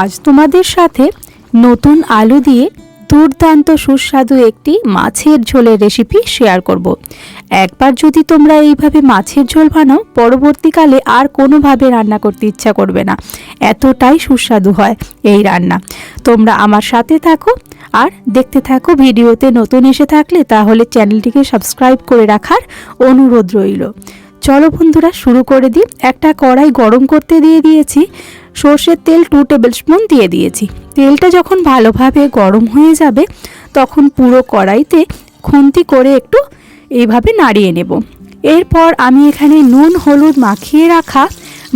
আজ তোমাদের সাথে নতুন আলু দিয়ে দুর্দান্ত সুস্বাদু একটি মাছের ঝোলের রেসিপি শেয়ার করব। একবার যদি তোমরা এইভাবে মাছের ঝোল বানাও, পরবর্তীকালে আর কোনোভাবে রান্না করতে ইচ্ছা করবে না। এতটাই সুস্বাদু হয় এই রান্না। তোমরা আমার সাথে থাকো আর দেখতে থাকো ভিডিওতে নতুন এসে থাকলে, তাহলে চ্যানেলটিকে সাবস্ক্রাইব করে রাখার অনুরোধ রইল। চলো বন্ধুরা, শুরু করে দিই। একটা কড়াই গরম করতে দিয়ে দিয়েছি। সর্ষের তেল টু টেবিল স্পুন দিয়ে দিয়েছি। তেলটা যখন ভালোভাবে গরম হয়ে যাবে, তখন পুরো কড়াইতে খুন্তি করে একটু এইভাবে নাড়িয়ে নেব। এরপর আমি এখানে নুন, হলুদ মাখিয়ে রাখা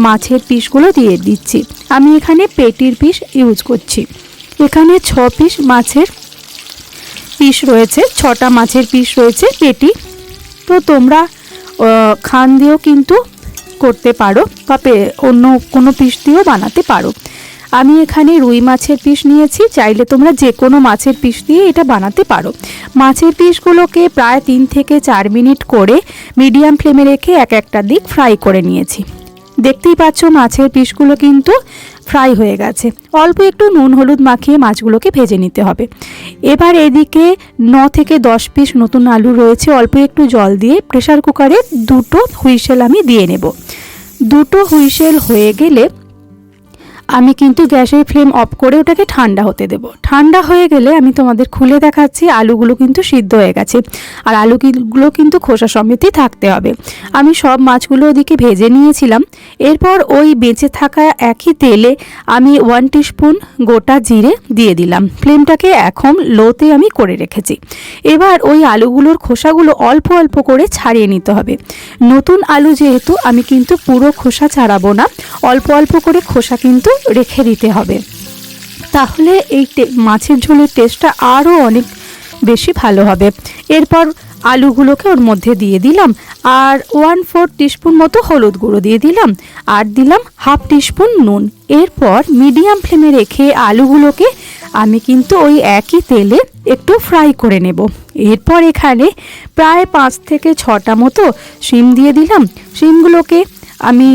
মাছের পিসগুলো দিয়ে দিচ্ছি। আমি এখানে পেটির পিস ইউজ করছি। এখানে ছ পিস মাছের পিস রয়েছে, ছটা মাছের পিস রয়েছে পেটি। তো তোমরা খান দিয়েও কিন্তু করতে পারো বা অন্য কোনো পিস দিয়েও বানাতে পারো। আমি এখানে রুই মাছের পিস নিয়েছি, চাইলে তোমরা যে কোনো মাছের পিস দিয়ে এটা বানাতে পারো। মাছের পিসগুলোকে প্রায় তিন থেকে চার মিনিট করে মিডিয়াম ফ্লেমে রেখে এক একটা দিক ফ্রাই করে নিয়েছি। দেখতেই পাচ্ছ মাছের পিসগুলো কিন্তু ফ্রাই হয়ে গেছে। অল্প একটু নুন, হলুদ মাখিয়ে মাছগুলোকে ভেজে নিতে হবে। এবার এদিকে ন থেকে দশ পিস নতুন আলু রয়েছে। অল্প একটু জল দিয়ে প্রেশার কুকারে দুটো হুইসেল আমি দিয়ে নেব। দুটো হুইসেল হয়ে গেলে আমি কিন্তু গ্যাসের ফ্লেম অফ করে ওটাকে ঠান্ডা হতে দেব। ঠান্ডা হয়ে গেলে আমি তোমাদের খুলে দেখাচ্ছি, আলুগুলো কিন্তু সিদ্ধ হয়ে গেছে। আর আলুগুলো কিন্তু খোসা সমেতই থাকতে হবে। আমি সব মাছগুলো ওদিকে ভেজে নিয়েছিলাম। এরপর ওই বেঁচে থাকা একই তেলে আমি ওয়ান টিস্পুন গোটা জিরে দিয়ে দিলাম। ফ্লেমটাকে এখন লোতে আমি করে রেখেছি। এবার ওই আলুগুলোর খোসাগুলো অল্প অল্প করে ছাড়িয়ে নিতে হবে। নতুন আলু যেহেতু, আমি কিন্তু পুরো খোসা ছাড়াবো না। অল্প অল্প করে খোসা কিন্তু রেখে দিতে হবে। তাহলে এই মাছের ঝোলের টেস্টটা আরও অনেক বেশি ভালো হবে। এরপর আলুগুলোকে ওর মধ্যে দিয়ে দিলাম। আর ওয়ান ফোর টিস্পুন মতো হলুদ গুঁড়ো দিয়ে দিলাম। আর দিলাম হাফ টিস্পুন নুন। এরপর মিডিয়াম ফ্লেমে রেখে আলুগুলোকে আমি কিন্তু ওই একই তেলে একটু ফ্রাই করে নেব। এরপর এখানে প্রায় পাঁচ থেকে ছটা মতো শিম দিয়ে দিলাম। শিমগুলোকে আমি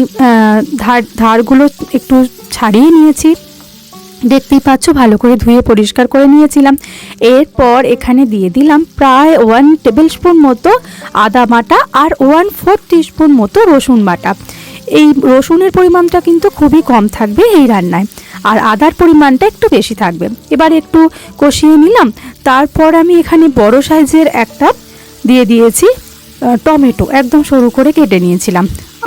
ধার, ধারগুলো একটু ছাড়িয়ে নিয়েছি। দেখতেই পাচ্ছ, ভালো করে ধুয়ে পরিষ্কার করে নিয়েছিলাম। এরপর এখানে দিয়ে দিলাম প্রায় ওয়ান টেবিল স্পুন মতো আদা বাটা আর ওয়ান ফোর টিস্পুন মতো রসুন বাটা। এই রসুনের পরিমাণটা কিন্তু খুবই কম থাকবে এই রান্নায়। আর আদার পরিমাণটা একটু বেশি থাকবে। এবার একটু কষিয়ে নিলাম। তারপর আমি এখানে বড় সাইজের একটা দিয়ে দিয়েছি টমেটো। একদম সরু করে কেটে নিয়েছিলাম।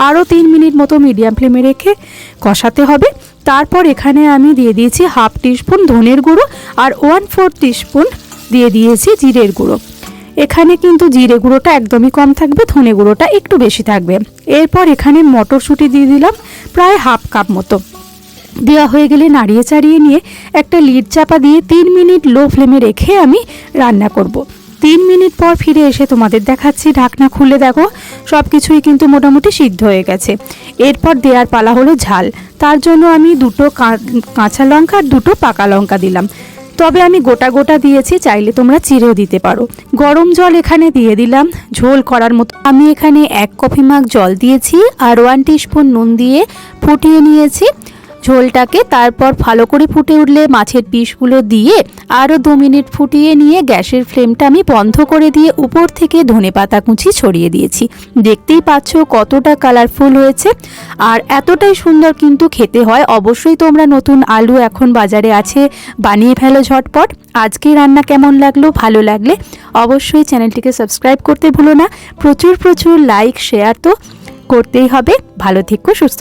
আরও তিন মিনিট মতো মিডিয়াম ফ্লেমে রেখে কষাতে হবে। তারপর এখানে আমি দিয়ে দিয়েছি হাফ টিস্পুন ধনের গুঁড়ো আর ওয়ান ফোর টিস্পুন দিয়ে দিয়েছি জিরের গুঁড়ো। এখানে কিন্তু জিরে গুঁড়োটা একদমই কম থাকবে, ধনে গুঁড়োটা একটু বেশি থাকবে। এরপর এখানে মটরশুঁটি দিয়ে দিলাম প্রায় হাফ কাপ মতো। দেওয়া হয়ে গেলে নাড়িয়ে চাড়িয়ে নিয়ে একটা লিড চাপা দিয়ে তিন মিনিট লো ফ্লেমে রেখে আমি রান্না করব। তিন মিনিট পর ফিরে এসে তোমাদের দেখাচ্ছি, ঢাকনা খুলে দেখো সব কিছুই কিন্তু মোটামুটি সিদ্ধ হয়ে গেছে। এরপর দেওয়ার পালা হলো ঝাল। তার জন্য আমি দুটো কাঁচা লঙ্কা আর দুটো পাকা লঙ্কা দিলাম। তবে আমি গোটা গোটা দিয়েছি, চাইলে তোমরা চিরেও দিতে পারো। গরম জল এখানে দিয়ে দিলাম, ঝোল করার মতো। আমি এখানে এক কফি মাগ জল দিয়েছি আর ওয়ান টিস্পুন নুন দিয়ে ফুটিয়ে নিয়েছি। ঝোলটাকে তারপর ভালো করে ফুটে উঠলে মাছের পিসগুলো দিয়ে আরও দু মিনিট ফুটিয়ে নিয়ে গ্যাসের ফ্লেমটা আমি বন্ধ করে দিয়ে উপর থেকে ধনে পাতা কুচি ছড়িয়ে দিয়েছি। দেখতেই পাচ্ছ কতটা কালারফুল হয়েছে। আর এতটাই সুন্দর কিন্তু খেতে হয়। অবশ্যই তোমরা নতুন আলু এখন বাজারে আছে, বানিয়ে ফেলো ঝটপট। আজকে রান্না কেমন লাগল, ভালো লাগলে অবশ্যই চ্যানেলটিকে সাবস্ক্রাইব করতে ভুলো না। প্রচুর প্রচুর লাইক শেয়ার তো করতেই হবে। ভালো থেকো, সুস্থ